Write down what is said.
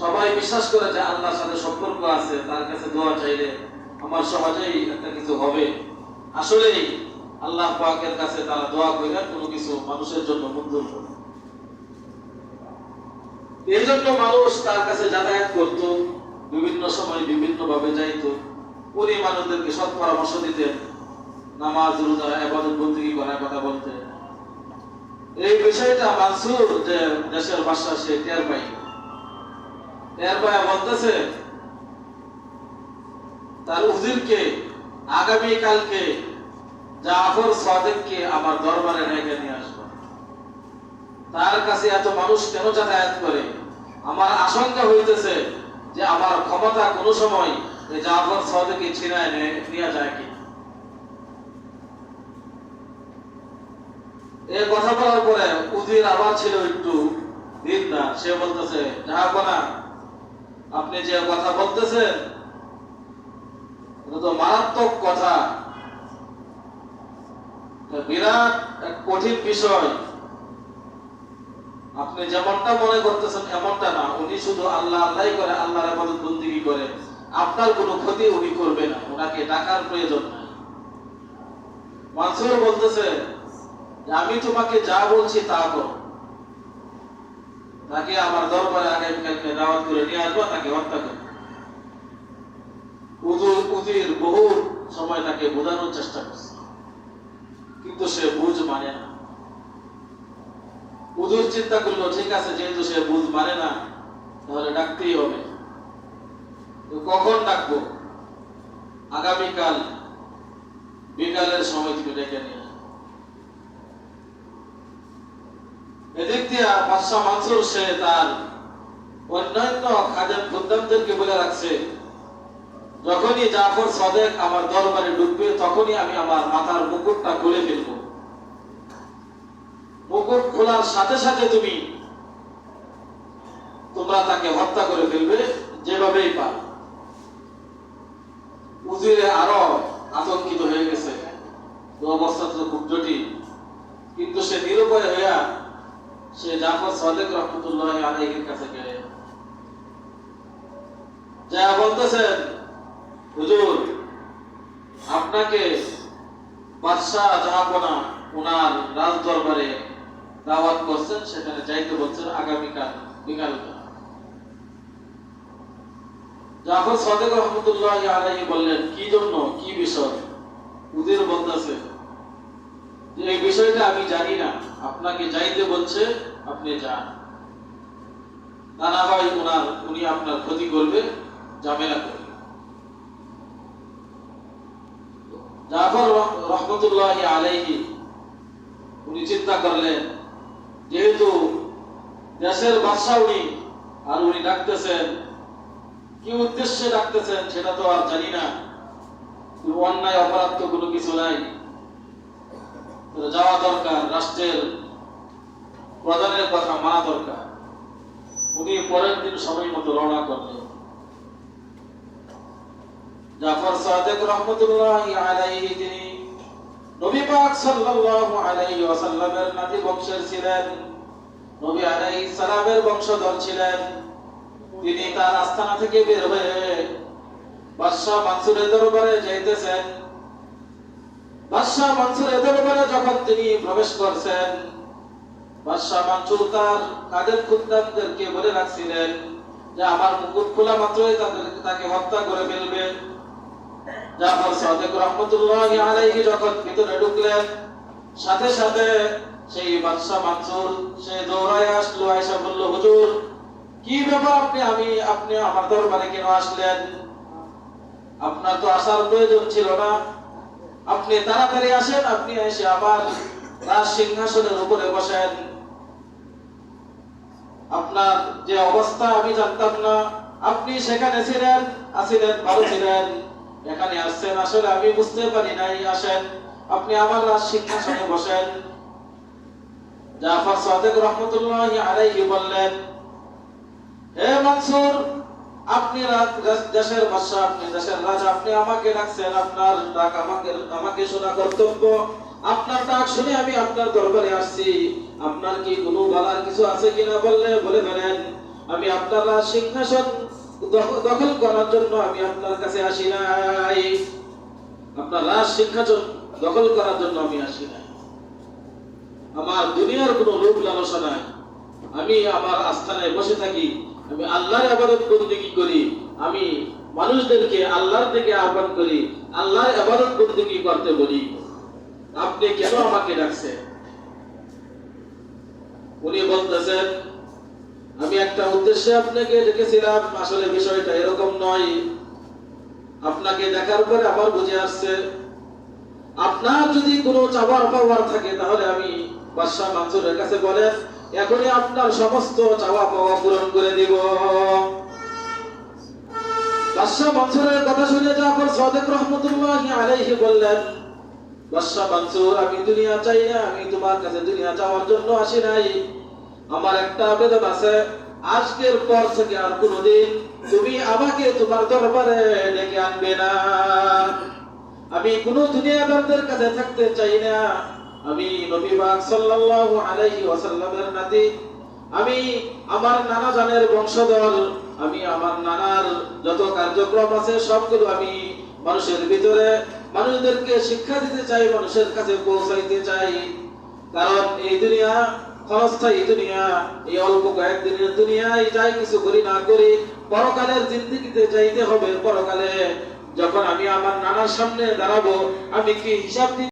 সবাই বিশ্বাস করে যে আল্লাহর সাথে সম্পর্ক আছে, তার কাছে দোয়া চাইলে আমার সহজেই একটা কিছু হবে। আসলেই আল্লাহ পাকের কাছে তারা দোয়া করে কোনো কিছু মানুষের জন্য মঞ্জুর করে এই জন্য মানুষ তার কাছে যাতায়াত করত, বিভিন্ন সময় বিভিন্ন ভাবে যাইত। উনি মানুষদেরকে সৎ পরামর্শ দিতেন, নামাজ, রোজা এবাদত বন্দিগি করার কথা বলতেন। এই বিষয়টা মানসুর যে দেশের ভাষা সে টের পাই তার উজিরকে আগামী জাফর সাদেককে আমার দরবারে রেখে নিয়ে আসব। তার কাছে এত মানুষ কেন যাতায়াত করে? আমার আশঙ্কা হইতেছে যে আমার ক্ষমতা কোনো সময় জাফর সাদেককে ছিনায় নিয়ে যায় কি? এই কথা বলার পরে উজির আবার ছিল একটু দিন না সে বলতেছে জাহাপনা আপনি যে কথা বলতেছেন, এটা তো মারাত্মক কথা। বিরাট এক কঠিন বিষয়। আপনি যেমনটা মনে করতেছেন এমনটা না, উনি শুধু আল্লাহ আল্লাহ করে, আল্লাহর আবাদত বন্দিগি করে। আপনার কোনো ক্ষতি উনি করবে না, ওনাকে টাকার প্রয়োজন নাই। মানসুর বলতেছে আমি তোমাকে যা বলছি তা করো। তাকে আমার দরবারে আগামীকালকে দাওয়াত করে নিয়ে আসব, তাকে হত্যা করব। উজুর উজির বহু সময় তাকে বোঝানোর চেষ্টা করছে। কিন্তু সে বুঝ মানে না। উজুর চিন্তা করল, ঠিক আছে, যেহেতু সে বুঝ মানে না, তাহলে ডাকতেই হবে। কখন ডাকবো? আগামীকাল, বিকালের সময় তুমি ডেকে নিয়ে এদিক দিয়া বাদশাহ মানসুর সে তার অন্যান্য খাদেম খুদ্দামদেরকে বলে রাখছে, যখনই জাফর সদেক আমার দরবারে ঢুকবে, তখনই আমি আমার মাথার মুকুটটা খুলে ফেলব। মুকুট খোলার সাথে সাথে তুমি, তোমরা তাকে হত্যা করে ফেলবে যেভাবেই পার। উজিরে আরও আতঙ্কিত হয়ে গেছে। অবস্থা তো খুব জটিল। কিন্তু সে নিরুপায় হইয়া সে জাফর সদেক রহমতুল্লাহ কাছে যা বলতেছেন, হুজুর, আপনাকে বাদশাহ জাহাপনা ওনার রাজ দরবারে দাওয়াত করছেন, সেখানে যাইতে বলছেন আগামীকাল বিকাল জাফর সদেক রহমতুল্লাহ আলাইহি বললেন, কি জন্য? কি বিষয়? উদির বলতেছে এই বিষয়টা আমি জানি না। আপনাকে যাইতে বলছে, আপনি যান। ওনার উনি আপনার ক্ষতি করবে করবে। জাফর রহমতুল্লাহ আলাইহি, উনি চিন্তা করলেন, যেহেতু দেশের বাদশাহ উনি, আর উনি ডাকতেছেন, কি উদ্দেশ্যে ডাকতেছেন সেটা তো আর জানি না। অন্যায়, অপরাধ তো কোনো কিছু নাই। যাওয়া দরকার, রাষ্ট্রের প্রধানের কথা মানা দরকার। উনি পরের দিন সময় মতো রওনা করলেন। জাফর সাদেক রহমতুল্লাহ আলাইহি তিনি নবী পাক সাল্লাল্লাহু আলাইহি ওয়াসাল্লামের নাতি বংশের ছিলেন। নবী আলাইহিস সালামের বংশধর ছিলেন। তিনি তার আস্তানা থেকে বের হয়ে বাদশাহ মানসুরের দরবারে যাইতেছেন। বাদশাহ দরবারে যখন তিনি প্রবেশ করছেন, বাদশাহ মানসুর তার কাদের খুদ্দামদেরকে বলে রাখছিলেন যে, আমার মুকুট খোলা মাত্রই তাদের তাকে হত্যা করে ফেলবে। জাফর সাদেক রহমতুল্লাহ আলাইহি যখন ভিতরে ঢুকলেন, সাথে সাথে সেই বাদশাহ মানসুর, সে দৌড়ায় আসলো আয়সা বলল, হুজুর, কি ব্যাপার আপনি আমি আপনি আমার দরবারে কেন আসলেন? আপনার তো আসার প্রয়োজন ছিল না। আপনি তাড়াতাড়ি আসেন, আপনি এসে আবার রাজ সিংহাসনের উপরে বসেন। আপনার যে অবস্থা, আমি জানতাম না। আপনি সেখানে ছিলেন, আসিলেন, ভালো ছিলেন। এখানে আসছেন, আসলে আমি বুঝতে পারি নাই, আসেন। আপনি আমার রাজ সিংহাসনে বসেন। জাফর সাদেক রহমতুল্লাহ আলাইহি বললেন, হে মনসুর আপনি দেশের বাদশা আপনি দেশের রাজা, আপনি আমাকে ডাকছেন, আপনার ডাক আমাকে আমাকে শোনা কর্তব্য। আপনার ডাক শুনে আমি আপনার দরবারে আসছি। আপনার কি কোনো বলার কিছু আছে কিনা বললে বলে ফেলেন আমি আপনার সিংহাসন দখ- দখল করার জন্য আমি আপনার কাছে আসি নাই। আপনার রাজ সিংহাসন দখল করার জন্য আমি আসি নাই। আমার দুনিয়ার কোনো লোভ লালসা নাই। আমি আমার আস্থানায় বসে থাকি। আমি আল্লাহর আবাদত বন্দিগি করি? আমি মানুষদেরকে আল্লাহর থেকে আহ্বান করি, আল্লাহর আবাদত বন্দিগি করতে বলি? আপনি কেন আমাকে ডাকছেন? উনি বলতেছেন, আমি একটা উদ্দেশ্যে আপনাকে ডেকেছিলাম, আসলে বিষয়টা এরকম নয়। আপনাকে দেখার পরে আবার বুঝে আসছে, আপনার যদি কোনো চাওয়ার পাওয়ার থাকে, তাহলে আমি বাদশাহ মানসুরের কাছে বলেন এখনই আপনার সমস্ত চাওয়া পাওয়া পূরণ করে দিব। কথা শুনে আলাইহি বললেন আমি দুনিয়া চাই না, আমি তোমার কাছে দুনিয়া চাওয়ার জন্য আসি নাই। আমার একটা আবেদন আছে, আজকের পর থেকে আর কোনোদিন তুমি আমাকে তোমার দরবারে ডেকে আনবে না। আমি কোনো দুনিয়াদারদের কাছে থাকতে চাই না আমি সাল্লাল্লাহু আলাইহি ওয়াসাল্লামের নাতি, আমি আমার নানা জানের বংশধর, আমি আমার নানার যত কার্যক্রম আছে সবগুলো আমি মানুষের ভিতরে, মানুষদেরকে শিক্ষা দিতে চাই, মানুষের কাছে পৌঁছাইতে চাই। কারণ এই দুনিয়া ক্ষণস্থায়ী দুনিয়া, এই অল্প কয়েকদিনের দুনিয়ায় যাই কিছু করি না করি, পরকালের জিন্দিগিতে যাইতে হবে। পরকালে যখন আমি আমার নানার সামনে দাঁড়াবো, আমি কি হিসাব